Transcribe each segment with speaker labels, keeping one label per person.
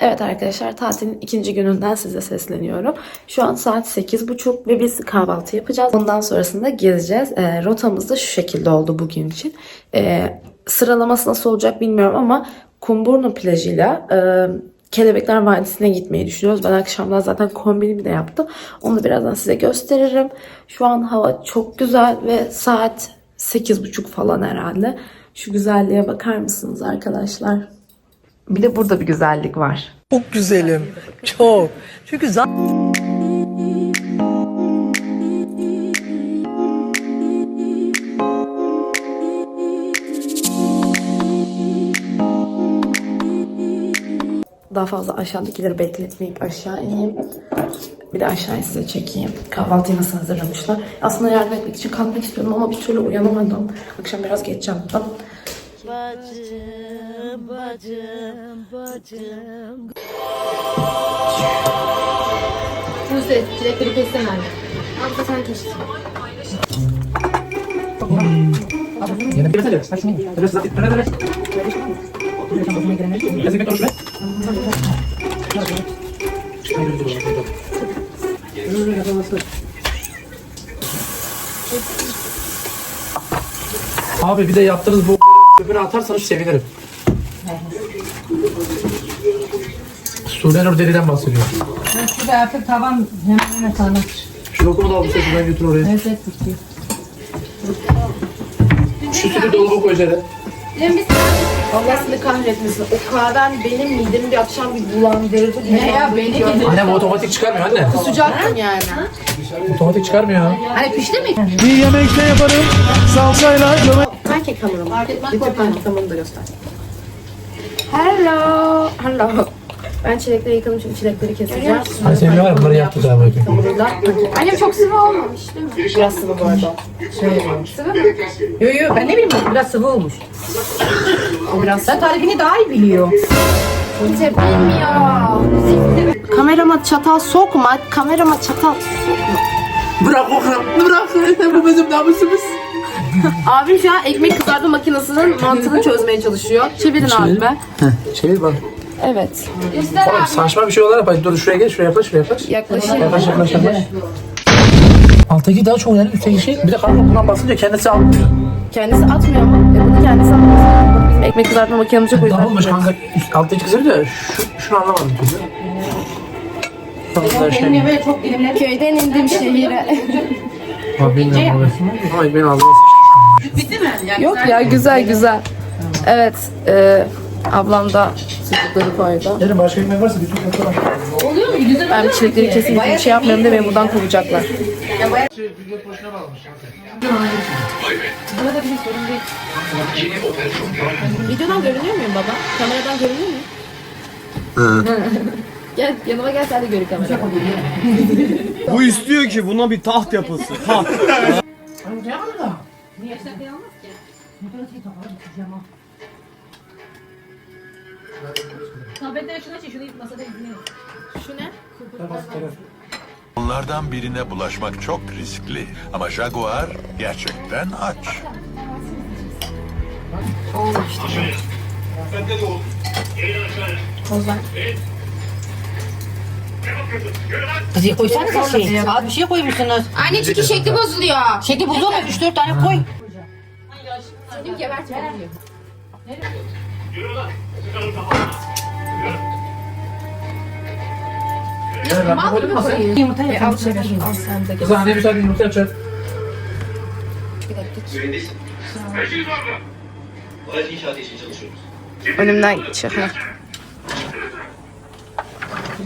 Speaker 1: Evet arkadaşlar tatilin ikinci gününden size sesleniyorum. Şu an saat 8.30 ve biz kahvaltı yapacağız. Ondan sonrasında gezeceğiz. E, rotamız da şu şekilde oldu bugün için. E, sıralaması nasıl olacak bilmiyorum ama Kumburnu plajıyla e, Kelebekler Vadisi'ne gitmeyi düşünüyoruz. Ben akşamdan zaten kombinimi de yaptım. Onu da birazdan size gösteririm. Şu an hava çok güzel ve saat 8.30 falan herhalde. Şu güzelliğe bakar mısınız arkadaşlar? Bir de burada bir güzellik var.
Speaker 2: Çok güzelim. Çok. Çünkü zaten
Speaker 1: Daha fazla aşağıdakileri bekletmeyip aşağı ineyim. Bir de aşağıya size çekeyim. Kahvaltıyı nasıl hazırlamışlar. Aslında yardım etmek için kalkmak istiyordum ama bir türlü uyanamadım. Akşam biraz geç yattım.
Speaker 3: Buse, çilekleri kessene anne. Al da sen kes.
Speaker 4: Abi bir de yaptığınız bu öbürü atarsanız sevinirim. Sudan Urderiden bahsediyor.
Speaker 5: Şurada artık tavan hemen hemen sana.
Speaker 4: Şu lokumu da almışsın ben götür oraya.
Speaker 5: Evet bitiyor.
Speaker 4: Şu sütü dolaba koy Cere.
Speaker 1: Allah seni kahretmesin. O kahven benim midemi bir akşam bir bulandırdı.
Speaker 5: Ne ya beni
Speaker 4: Anne bu otomatik çıkarmıyor anne.
Speaker 1: Sıcaktım yani.
Speaker 4: Otomatik çıkarmıyor.
Speaker 5: Hani pişti mi?
Speaker 2: bir yemekte yaparım. Salçayla göme...
Speaker 1: Pankek hamurum. Pankek hamurunu da göster. Hello. Hello. Ben çilekleri yıkadım şimdi çilekleri keseceğim.
Speaker 4: Hani seviyor ya bunları yaptı daha böyle.
Speaker 3: Annem çok sıvı olmamış değil mi?
Speaker 1: Biraz sıvı bu arada.
Speaker 5: Yo yo ben ne bileyim biraz sıvı olmuş.
Speaker 1: O biraz
Speaker 5: Sen tarifini daha iyi biliyor.
Speaker 3: Kimse bilmiyor.
Speaker 1: Kamerama çatal sokma. Kamerama çatal sokma.
Speaker 4: Bırak oğlum bırak. bu bizim namusumuz.
Speaker 1: Abim şu an ekmek kızartma makinesinin mantığını çözmeye çalışıyor. Çevirin abime.
Speaker 4: Çevir bak.
Speaker 1: Evet.
Speaker 4: Oğlum saçma bir şey olarak bak dur şuraya gel şuraya yaklaş şuraya yaklaş.
Speaker 1: Yaklaşık.
Speaker 4: Yaklaş yaklaş yaklaş. Alttaki daha çok yani üstteki şey bir de kanka bundan basınca kendisi almıyor.
Speaker 1: Kendisi atmıyor mu? E bunu kendisi atmıyor. Bizim ekmek kızartma makinemize koyuyoruz.
Speaker 4: Dağılmış kanka üst, alttaki kızarı da şu, şunu anlamadım kızı. Şey.
Speaker 5: böyle çok dilimleri.
Speaker 1: Köyden indim şehire.
Speaker 4: Abi bilmiyorum abi. Ay ben aldım.
Speaker 5: Bitti mi? Yani
Speaker 1: Yok ya güzel güzel. Evet. E, ablam da sucukları koydu.
Speaker 4: Yarın başka yemek varsa bütün var.
Speaker 5: oluyor mu? Güzel
Speaker 1: Ben çilekleri keseyim bir şey yapmıyorum da beni buradan kovacaklar. Videodan görünüyor muyum baba? Kameradan görünüyor muyum? gel yanıma gel sen de gör kameradan.
Speaker 2: Bu istiyor ki buna bir taht yapılsın. Taht.
Speaker 5: Tabletten şuna çek, şunu masada izleyelim.
Speaker 1: Şu ne?
Speaker 6: Onlardan birine bulaşmak çok riskli ama Jaguar gerçekten aç.
Speaker 5: Kızıya koysanıza şey. Az bir şey koymuşsunuz.
Speaker 3: Anne çünkü şekli bozuluyor.
Speaker 5: Şekli bozulma 3-4 tane koy.
Speaker 3: Senin gebertme.
Speaker 4: Yarın ben koydum masaya.
Speaker 5: Yumurta yapalım.
Speaker 4: Kız anne müsaade yumurta yapacak.
Speaker 7: Aracı inşaat için çalışıyoruz.
Speaker 1: Önümden çık.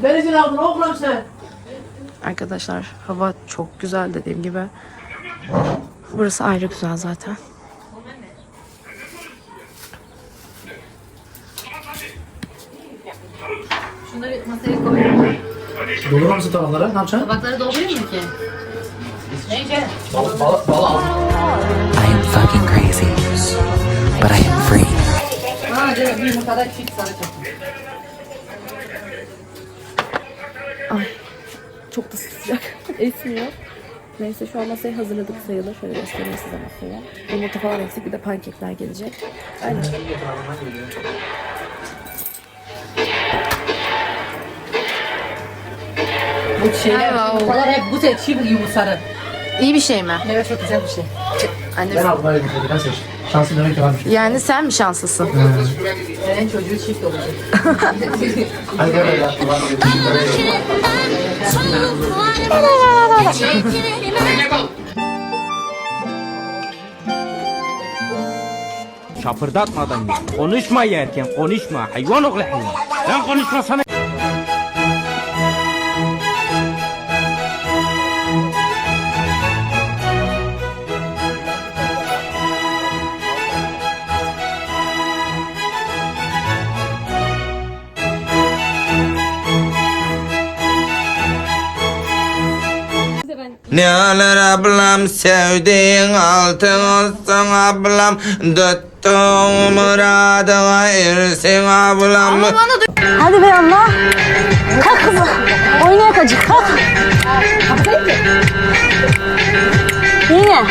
Speaker 4: Ben izin aldın oğlum sen.
Speaker 1: Arkadaşlar hava çok güzel dediğim gibi. Burası ayrı güzel zaten.
Speaker 5: Masaya koy.
Speaker 4: Doldurur musun tavanlara? Ne yapacaksın?
Speaker 5: Tabakları doldurayım mı ki? Neyse.
Speaker 4: Bal, bal, bal al.
Speaker 8: I am fucking crazy, but I am free.
Speaker 5: Ha, bir yumurtada çift sarı çok.
Speaker 1: Çok da sıcak. Esmiyor. Neyse şu an masayı hazırladık sayılır. Şöyle göstereyim size masayı. Yumurta falan eksik bir de pankekler gelecek. Öyle.
Speaker 5: Bu şeyler, yumurtalar hep bu sefer çift yumurtları.
Speaker 3: İyi bir şey mi?
Speaker 5: Evet çok güzel bir şey.
Speaker 4: Ben aldım öyle bir şey. Ben seç. Şanslı demek ki varmış.
Speaker 3: Yani sen mi şanslısın?
Speaker 5: En çocuğu çift olacak.
Speaker 4: Hadi gel ya.
Speaker 9: Şapırdatmadan ye. Konuşma yerken konuşma. Hayvan oğlu hayvan. Ben konuşmasana.
Speaker 10: Ne alır ablam sevdiğin altın olsun ablam Tuttuğun muradına ersin ablam
Speaker 11: Hadi be Allah. Kalk kızım. Oynayak acık kalk. Yine.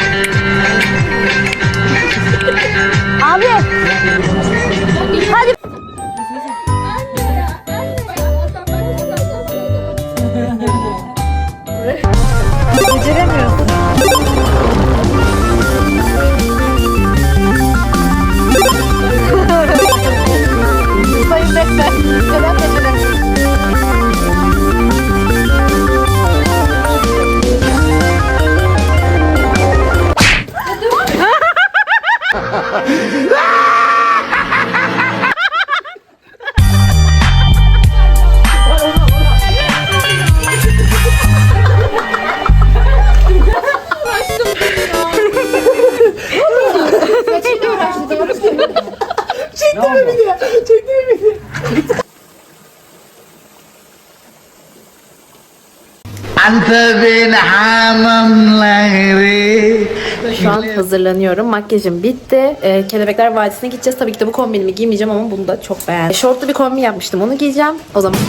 Speaker 10: Hamamları
Speaker 1: Şu an hazırlanıyorum. Makyajım bitti. Ee, Kelebekler Vadisi'ne gideceğiz. Tabii ki de bu kombinimi giymeyeceğim ama bunu da çok beğendim. Şortlu bir kombin yapmıştım. Onu giyeceğim. O zaman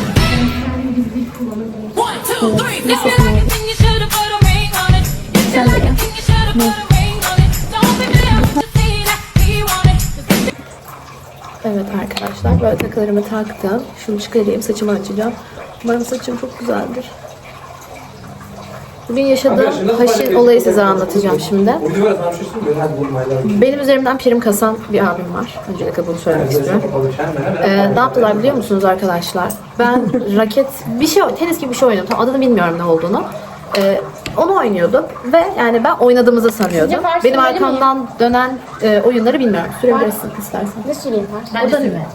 Speaker 1: Evet arkadaşlar böyle takılarımı taktım. Şunu çıkarayım saçımı açacağım. Umarım saçım çok güzeldir. Bugün yaşadığım haşin olayı size anlatacağım şimdi. Benim üzerimden prim kasan bir abim var. Öncelikle bunu söylemek istiyorum. Ee, ne yaptılar biliyor musunuz arkadaşlar? Ben raket bir şey tenis gibi bir şey oynadım. Tam adını bilmiyorum ne olduğunu. Ee, onu oynuyorduk ve yani ben oynadığımızı sanıyordum. Benim arkamdan dönen e, oyunları bilmiyorum. Sürebilirsin istersen.
Speaker 3: Ne süreyim var?
Speaker 5: Ben de sürme.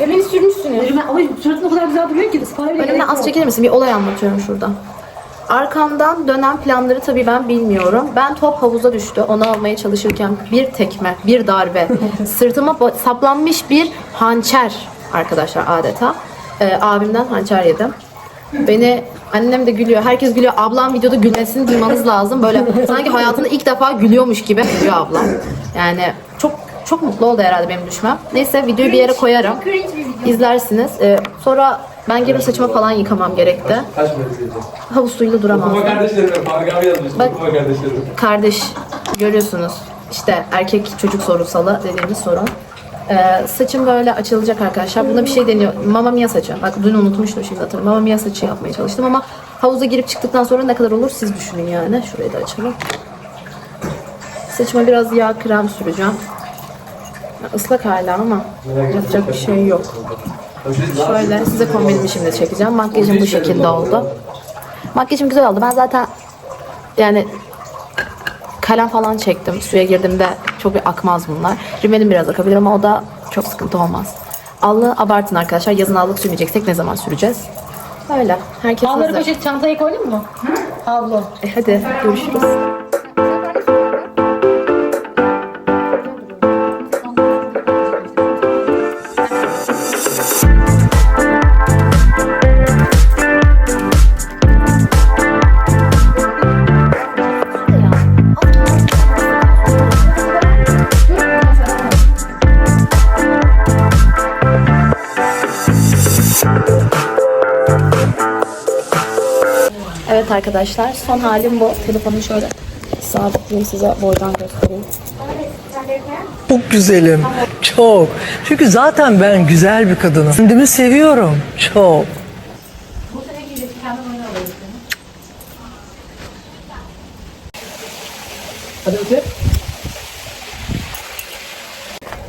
Speaker 3: Beni sürmüşsünüz.
Speaker 5: Ama suratın o kadar güzel duruyor ki.
Speaker 1: Önümden az çekilir misin? Bir olay anlatıyorum şurada. Arkamdan dönen planları tabii ben bilmiyorum. Ben top havuza düştü. Onu almaya çalışırken bir tekme, bir darbe, sırtıma saplanmış bir hançer arkadaşlar adeta. Ee, abimden hançer yedim. Beni annem de gülüyor. Herkes gülüyor. Ablam videoda gülmesini duymanız lazım. Böyle sanki hayatında ilk defa gülüyormuş gibi gülüyor ablam. Yani çok çok mutlu oldu herhalde benim düşmem. Neyse videoyu bir yere koyarım. İzlersiniz. Ee, sonra ben gelip saçımı falan yıkamam gerekti. Havuz suyuyla duramazdım. Bak kardeş görüyorsunuz işte erkek çocuk sorunsalı dediğimiz sorun. Ee, saçım böyle açılacak arkadaşlar. Buna bir şey deniyor. Mama Mia saçı. Bak dün unutmuştum şimdi hatırlıyorum. Mama Mia saçı yapmaya çalıştım ama havuza girip çıktıktan sonra ne kadar olur siz düşünün yani. Şurayı da açalım. Saçıma biraz yağ krem süreceğim. Ya, Islak hala ama yapacak bir şey yok. Şöyle size kombinimi şimdi çekeceğim. Makyajım bu şekilde oldu. Makyajım güzel oldu. Ben zaten yani kalem falan çektim. Suya girdiğimde çok bir akmaz bunlar. Rimelim biraz akabilir ama o da çok sıkıntı olmaz. Allığı abartın arkadaşlar. Yazın allık sürmeyeceksek ne zaman süreceğiz? Öyle. Herkes
Speaker 5: Havları
Speaker 1: hazır.
Speaker 5: poşet çantaya koydun mu? Havlu.
Speaker 1: E, hadi görüşürüz. Evet arkadaşlar son halim bu. Telefonu şöyle sabitleyeyim size boydan göstereyim.
Speaker 12: Çok güzelim. Çok. Çünkü zaten ben güzel bir kadınım. Kendimi seviyorum. Çok.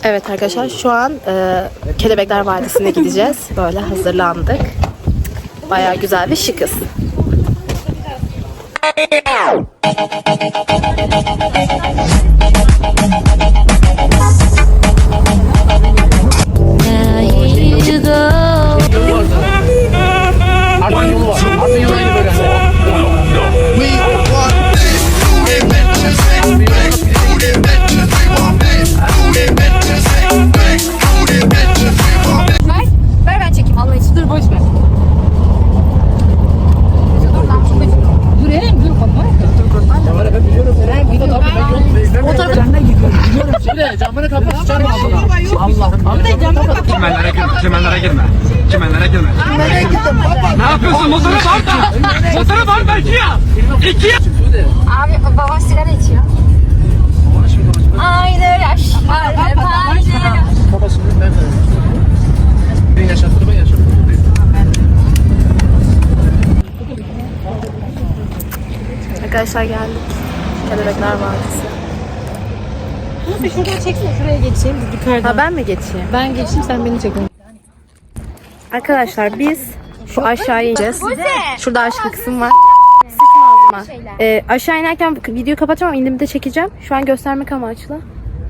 Speaker 1: Evet arkadaşlar şu an e, Kelebekler Vadisi'ne gideceğiz. Böyle hazırlandık. Baya güzel ve şıkız.
Speaker 4: Artık
Speaker 3: yukarıdan.
Speaker 1: Ha ben mi geçeyim?
Speaker 3: Ben geçeyim sen beni çek.
Speaker 1: Arkadaşlar biz şu aşağıya ineceğiz. Şurada aşkı kısım var. Sıkma ağzıma. Ee, aşağı inerken videoyu kapatacağım ama indiğimde çekeceğim. Şu an göstermek amaçlı.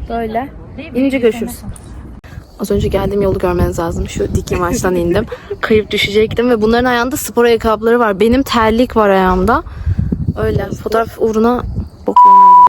Speaker 1: Böyle. İnince görüşürüz. Az önce geldiğim yolu görmeniz lazım. Şu dik yamaçtan indim. Kayıp düşecektim ve bunların ayağında spor ayakkabıları var. Benim terlik var ayağımda. Öyle. Fotoğraf uğruna bok yoluna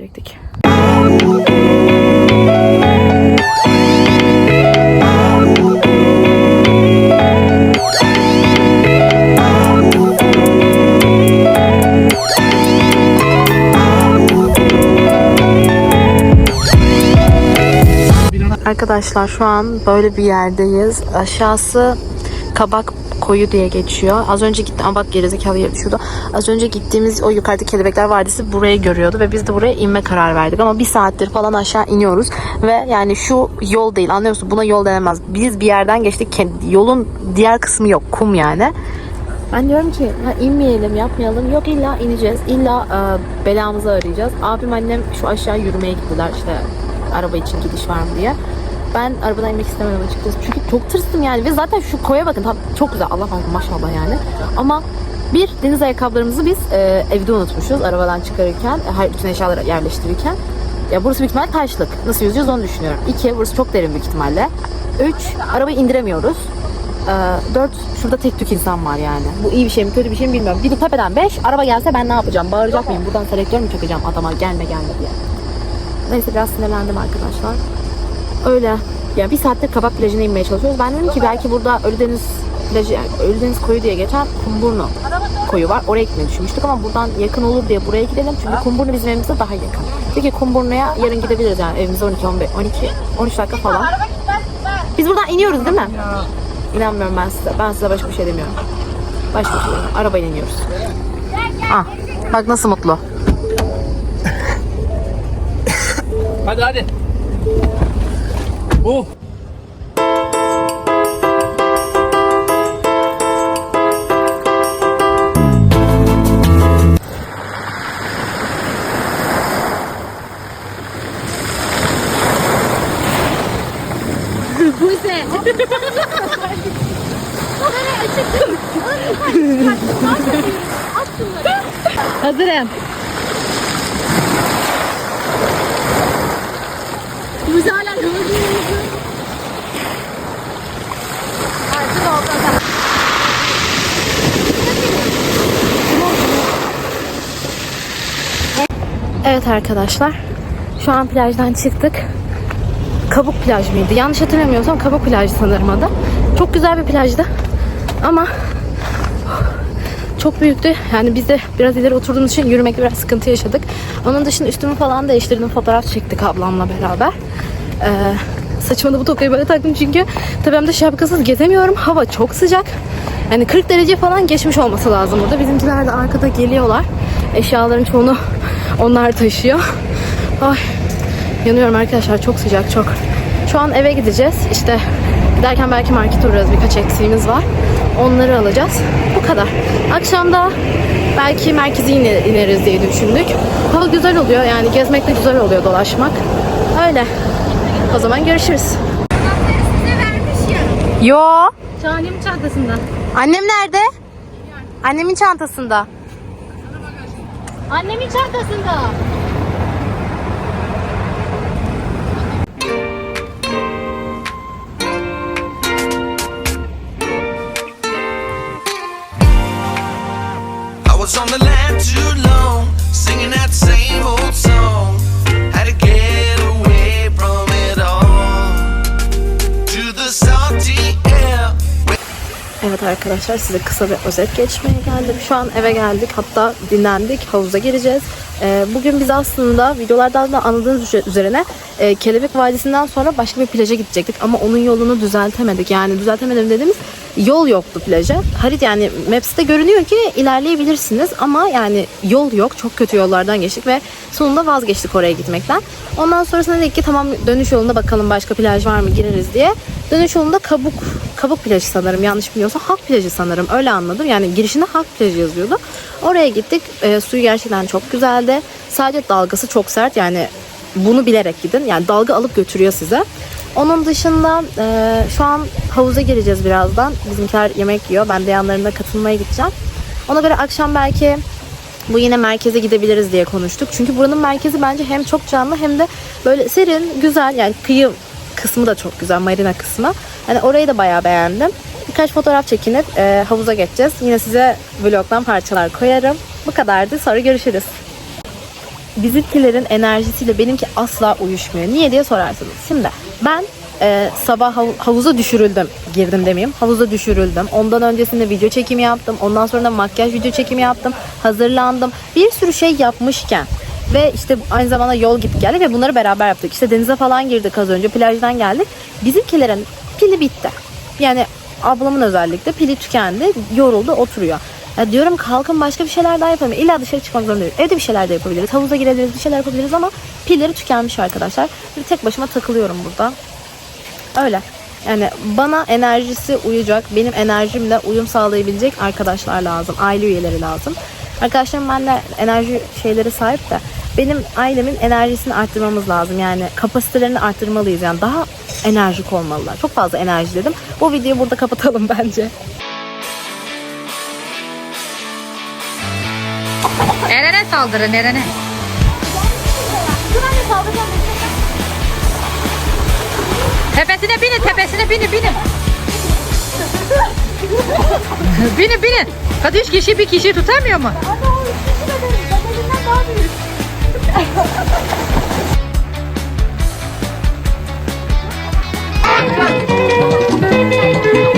Speaker 1: Arkadaşlar şu an böyle bir yerdeyiz. Aşağısı kabak koyu diye geçiyor. Az önce gittim ama bak gerizekalı yeri şurada. Az önce gittiğimiz o yukarıda Kelebekler Vadisi burayı görüyordu ve biz de buraya inme karar verdik. Ama bir saattir falan aşağı iniyoruz ve yani şu yol değil anlıyor musun? Buna yol denemez. Biz bir yerden geçtik. Yolun diğer kısmı yok. Kum yani. Ben diyorum ki ha, inmeyelim yapmayalım. Yok illa ineceğiz. İlla e, belamızı arayacağız. Abim annem şu aşağı yürümeye gittiler işte araba için gidiş var mı diye. Ben arabadan inmek istemedim açıkçası. Çünkü çok tırstım yani. Ve zaten şu koya bakın. Çok güzel. Allah Allah maşallah yani. Ama bir deniz ayakkabılarımızı biz e, evde unutmuşuz. Arabadan çıkarırken, her bütün eşyaları yerleştirirken. Ya burası büyük ihtimal taşlık. Nasıl yüzeceğiz onu düşünüyorum. İki, burası çok derin büyük ihtimalle. Üç, arabayı indiremiyoruz. Ee, 4 şurada tek tük insan var yani. Bu iyi bir şey mi kötü bir şey mi bilmiyorum. Bir de tepeden 5 araba gelse ben ne yapacağım? Bağıracak mıyım? Buradan selektör mü çakacağım adama gelme gelme diye. Neyse biraz sinirlendim arkadaşlar. Öyle. Ya bir saattir kabak plajına inmeye çalışıyoruz. Ben dedim ki belki burada Ölüdeniz plajı, yani Ölüdeniz koyu diye geçen Kumburnu koyu var. Oraya gitmeyi düşünmüştük ama buradan yakın olur diye buraya gidelim. Çünkü Kumburnu bizim evimize daha yakın. Peki Kumburnu'ya yarın gidebiliriz yani evimize 12 15 12 13 dakika falan. Biz buradan iniyoruz değil mi? İnanmıyorum ben size. Ben size başka bir şey demiyorum. Başka bir şey demiyorum. Arabayla iniyoruz. Ah, bak nasıl mutlu.
Speaker 4: Hadi hadi.
Speaker 3: 오!
Speaker 1: Evet arkadaşlar. Şu an plajdan çıktık. Kabuk plaj mıydı? Yanlış hatırlamıyorsam Kabuk plajı sanırım adı. Çok güzel bir plajdı. Ama çok büyüktü. Yani biz de biraz ileri oturduğumuz için yürümekte biraz sıkıntı yaşadık. Onun dışında üstümü falan değiştirdim. Fotoğraf çektik ablamla beraber. Ee, saçıma da bu tokayı böyle taktım çünkü tepemde şapkasız gezemiyorum. Hava çok sıcak. Yani 40 derece falan geçmiş olması lazım burada. Bizimkiler de arkada geliyorlar. Eşyaların çoğunu onlar taşıyor. Ay yanıyorum arkadaşlar çok sıcak çok. Şu an eve gideceğiz. İşte giderken belki market uğrarız. Birkaç eksiğimiz var. Onları alacağız. Bu kadar. Akşamda belki merkezi ine- ineriz diye düşündük. Hava güzel oluyor yani gezmek de güzel oluyor dolaşmak. Öyle. O zaman görüşürüz.
Speaker 13: Yo.
Speaker 1: Şahanemin çantasında.
Speaker 13: Annem nerede? Annemin çantasında.
Speaker 1: Annemin çantasında. Arkadaşlar size kısa bir özet geçmeye geldim. Şu an eve geldik hatta dinlendik havuza gireceğiz. Ee, bugün biz aslında videolardan da anladığınız üzerine e, Kelebek Vadisi'nden sonra başka bir plaja gidecektik ama onun yolunu düzeltemedik. Yani düzeltemedim dediğimiz yol yoktu plaja. Harit yani Maps'te görünüyor ki ilerleyebilirsiniz ama yani yol yok. Çok kötü yollardan geçtik ve sonunda vazgeçtik oraya gitmekten. Ondan sonrasında dedik ki tamam dönüş yolunda bakalım başka plaj var mı gireriz diye. Dönüş yolunda Kabuk Kabuk plajı sanırım yanlış bilmiyorsam Halk plajı sanırım öyle anladım. Yani girişinde Halk plajı yazıyordu. Oraya gittik. E, suyu gerçekten çok güzeldi. Sadece dalgası çok sert yani bunu bilerek gidin. Yani dalga alıp götürüyor size. Onun dışında e, şu an havuza gireceğiz birazdan. Bizimkiler yemek yiyor. Ben de yanlarında katılmaya gideceğim. Ona göre akşam belki bu yine merkeze gidebiliriz diye konuştuk. Çünkü buranın merkezi bence hem çok canlı hem de böyle serin, güzel. Yani kıyı kısmı da çok güzel, marina kısmı. Hani orayı da bayağı beğendim. Birkaç fotoğraf çekinip e, havuza geçeceğiz. Yine size vlogdan parçalar koyarım. Bu kadardı. Sonra görüşürüz. Bizimkilerin enerjisiyle benimki asla uyuşmuyor. Niye diye sorarsınız. Şimdi ben e, sabah hav- havuza düşürüldüm. Girdim demeyeyim. Havuza düşürüldüm. Ondan öncesinde video çekimi yaptım. Ondan sonra da makyaj video çekimi yaptım. Hazırlandım. Bir sürü şey yapmışken ve işte aynı zamanda yol gidip geldi ve bunları beraber yaptık. İşte denize falan girdik az önce. Plajdan geldik. Bizimkilerin pili bitti. Yani ablamın özellikle pili tükendi. Yoruldu oturuyor. Ya diyorum kalkın başka bir şeyler daha yapalım. İlla dışarı çıkmak zorundayız. Evde bir şeyler de yapabiliriz. Havuza girebiliriz, bir şeyler yapabiliriz ama pilleri tükenmiş arkadaşlar. Bir tek başıma takılıyorum burada. Öyle. Yani bana enerjisi uyacak, benim enerjimle uyum sağlayabilecek arkadaşlar lazım. Aile üyeleri lazım. Arkadaşlarım benimle enerji şeyleri sahip de benim ailemin enerjisini arttırmamız lazım. Yani kapasitelerini arttırmalıyız. Yani daha enerjik olmalılar. Çok fazla enerji dedim. Bu videoyu burada kapatalım bence.
Speaker 5: Saldırın Eren'e. Tepesine binin, tepesine binin, binin. binin, binin. Hadi üç kişi bir kişi tutamıyor mu?
Speaker 9: Öldürecek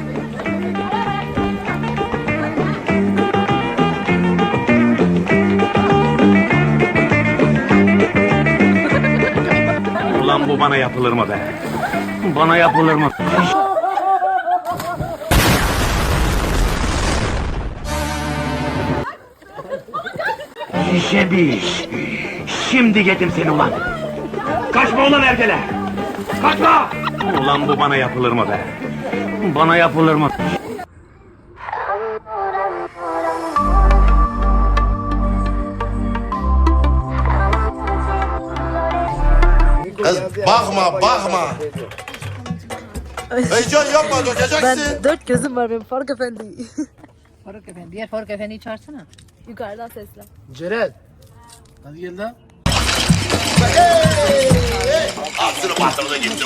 Speaker 9: bu bana yapılır mı be? Bana yapılır mı? Şişe bir. Şimdi yedim seni ulan. Kaçma ulan ergele. Kaçma. Ulan bu bana yapılır mı be? Bana yapılır mı?
Speaker 10: Bakma bakma. Heyecan yapma dökeceksin.
Speaker 1: dört gözüm var benim Faruk Efendi.
Speaker 5: Faruk Efendi. Diğer Faruk Efendi'yi çağırsana.
Speaker 1: Yukarıdan sesle.
Speaker 4: Ceren. Hadi gel lan.
Speaker 10: Aklını patladı gitti.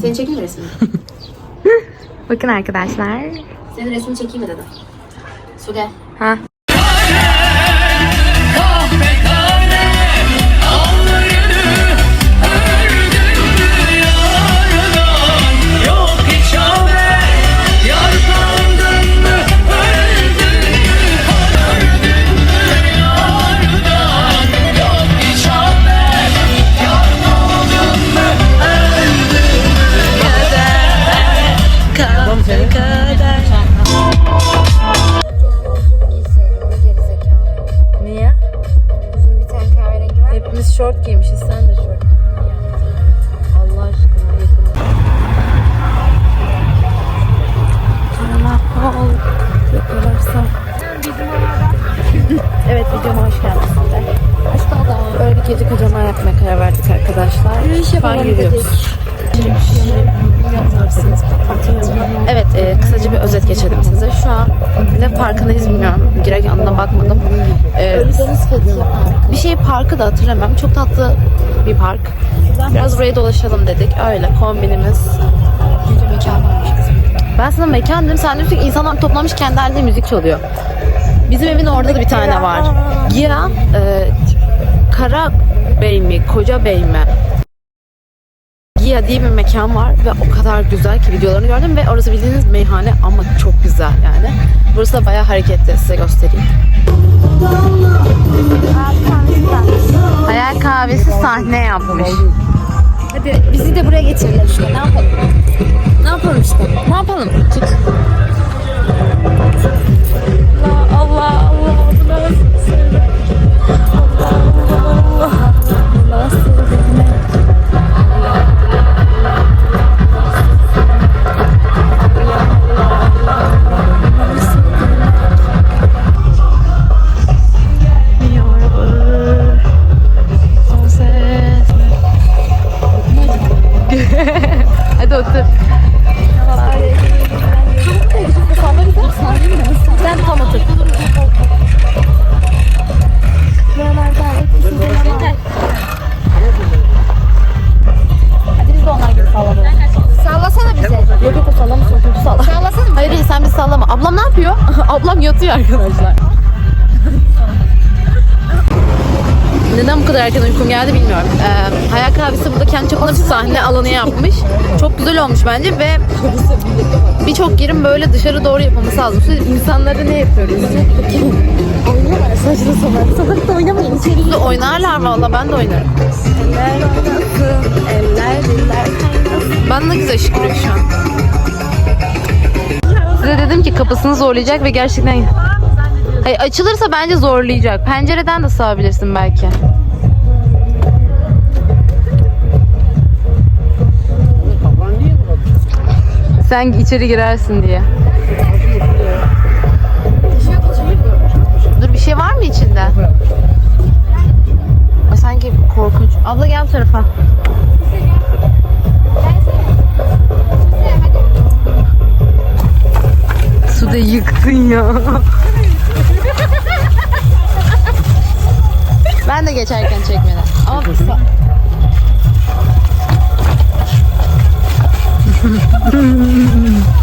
Speaker 14: Seni çekeyim mi resmini?
Speaker 1: Bakın arkadaşlar.
Speaker 14: Senin resmini çekeyim mi dedim. Su gel.
Speaker 1: Ha. Gece kocaman yapmaya karar verdik arkadaşlar. An yürüyoruz. Evet, e, kısaca bir özet geçelim size. Şu an ne parkındayız bilmiyorum. Girek yanına bakmadım. E, bir şey parkı da hatırlamam. Çok tatlı bir park. Biraz buraya dolaşalım dedik. Öyle kombinimiz. Ben sana mekan dedim. Sen diyorsun insanlar toplanmış kendi halinde müzik çalıyor. Bizim evin orada da bir tane var. Gia, e, Kara Bey mi, Koca Bey mi? Gia diye bir mekan var ve o kadar güzel ki videolarını gördüm ve orası bildiğiniz meyhane ama çok güzel yani. Burası da bayağı hareketli size göstereyim. Hayal kahvesi sahne yapmış.
Speaker 3: Hadi bizi de buraya getirirler işte. Ne yapalım? Ne yapalım işte? Ne yapalım? Tut.
Speaker 1: Ablam yatıyor arkadaşlar. Neden bu kadar erken uykum geldi bilmiyorum. Ee, Hayal Kahvesi burada kendi çapında bir sahne alanı yapmış. Çok güzel olmuş bence ve birçok yerin böyle dışarı doğru yapılması lazım. Siz insanları ne yapıyoruz?
Speaker 3: Oynuyorlar saçma sapan. Sokakta oynamayın. İçeri
Speaker 1: Burada oynarlar valla ben de oynarım.
Speaker 3: Eller oynasın. Eller diller kaynasın.
Speaker 1: Ben de güzel şıkırıyor şu an. Size dedim ki kapısını zorlayacak ve gerçekten... Hayır, açılırsa bence zorlayacak. Pencereden de sığabilirsin belki. Sen içeri girersin diye. Dur bir şey var mı içinde? Sanki korkunç. Abla gel bu tarafa. Suda yıktın ya. ben de geçerken çekmeden. Ama